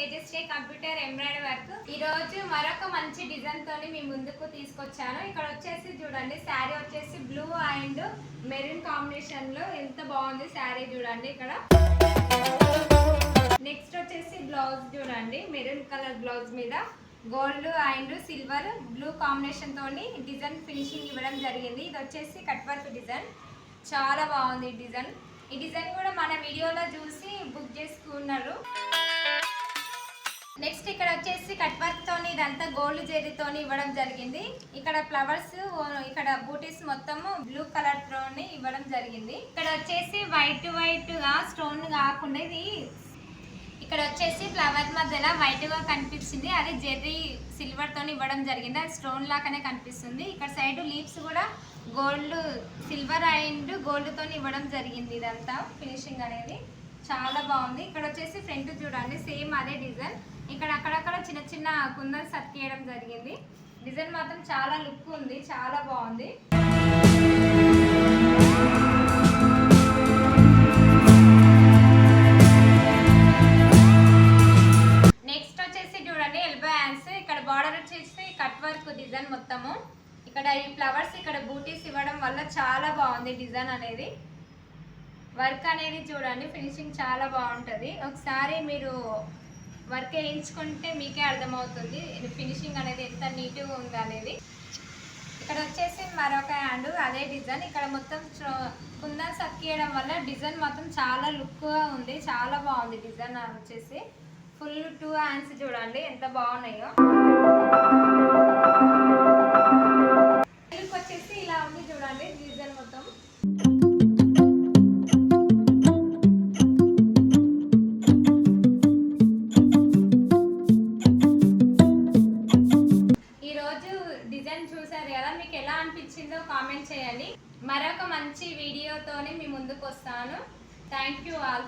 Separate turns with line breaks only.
Tejaswi computer embroidery work. ఈ రోజు మరొక మంచి డిజైన్ తోని మీ ముందుకు తీసుకొచ్చాను. ఇక్కడ వచ్చేసి చూడండి శారీ వచ్చేసి బ్లూ అండ్ మెరూన్ కాంబినేషన్లో ఎంత బాగుంది శారీ చూడండి ఇక్కడ. నెక్స్ట్ వచ్చేసి బ్లౌజ్ చూడండి మెరూన్ కలర్ బ్లౌజ్ మీద. Gold and silver blue combination తోని డిజైన్ ఫినిషింగ్ ఇవ్వడం జరిగింది. ఇది వచ్చేసి కట్ వర్క్ డిజైన్ చాలా బాగుంది ఈ డిజైన్ ఈ డిజైన్ కూడా మన వీడియోలో చూసి బుక్ చేసుకున్నారు. నెక్స్ట్ ఇక్కడ వచ్చేసి కట్ వర్క్ తోని ఇదంతా గోల్డ్ జెరీతోని ఇవ్వడం జరిగింది. ఇక్కడ ఫ్లవర్స్ ఇక్కడ బూటీస్ మొత్తము బ్లూ కలర్ తోని ఇవ్వడం జరిగింది. ఇక్కడ వచ్చేసి వైట్ వైట్గా స్టోన్ కాకుండా ఇది ఇక్కడ వచ్చేసి ఫ్లవర్ మధ్యలో వైట్గా కనిపించింది. అది జెర్రీ సిల్వర్ తోని ఇవ్వడం జరిగింది. అది స్టోన్ లాగానే కనిపిస్తుంది. ఇక్కడ సైడ్ లీవ్స్ కూడా గోల్డ్ సిల్వర్ అండ్ గోల్డ్ తోని ఇవ్వడం జరిగింది ఇదంతా ఫినిషింగ్ అనేది. చాలా బాగుంది. ఇక్కడ వచ్చేసి ఫ్రంట్ చూడండి సేమ్ అదే డిజైన్ ఇక్కడ అక్కడక్కడ చిన్న చిన్న కుందన్ సర్కేయడం జరిగింది. డిజైన్ మాత్రం చాలా లుక్ ఉంది చాలా బాగుంది. నెక్స్ట్ వచ్చేసి చూడండి ఎల్బో హ్యాండ్స్ ఇక్కడ బార్డర్ వచ్చేసి కట్ వర్క్ డిజైన్ మొత్తము. ఇక్కడ ఈ ఫ్లవర్స్ ఇక్కడ బూటీస్ ఇవ్వడం వల్ల చాలా బాగుంది డిజైన్ అనేది. వర్క్ అనేది చూడండి ఫినిషింగ్ చాలా బాగుంటుంది. ఒకసారి మీరు వర్క్ వేయించుకుంటే మీకే అర్థమవుతుంది ఫినిషింగ్ అనేది ఎంత నీట్గా ఉంది అనేది. ఇక్కడ వచ్చేసి మరొక హ్యాండ్ అదే డిజైన్. ఇక్కడ మొత్తం చో- కుందన్ సక్కియడం వల్ల డిజైన్ మొత్తం చాలా లుక్గా ఉంది చాలా బాగుంది డిజైన్ వచ్చేసి. ఫుల్ టూ హ్యాండ్స్ చూడండి ఎంత బాగున్నాయో. డిజైన్ చూసారు కదా మీకు ఎలా అనిపించిందో కామెంట్ చేయండి. మరొక మంచి వీడియోతోనే మీ ముందుకు వస్తాను థ్యాంక్ యూ ఆల్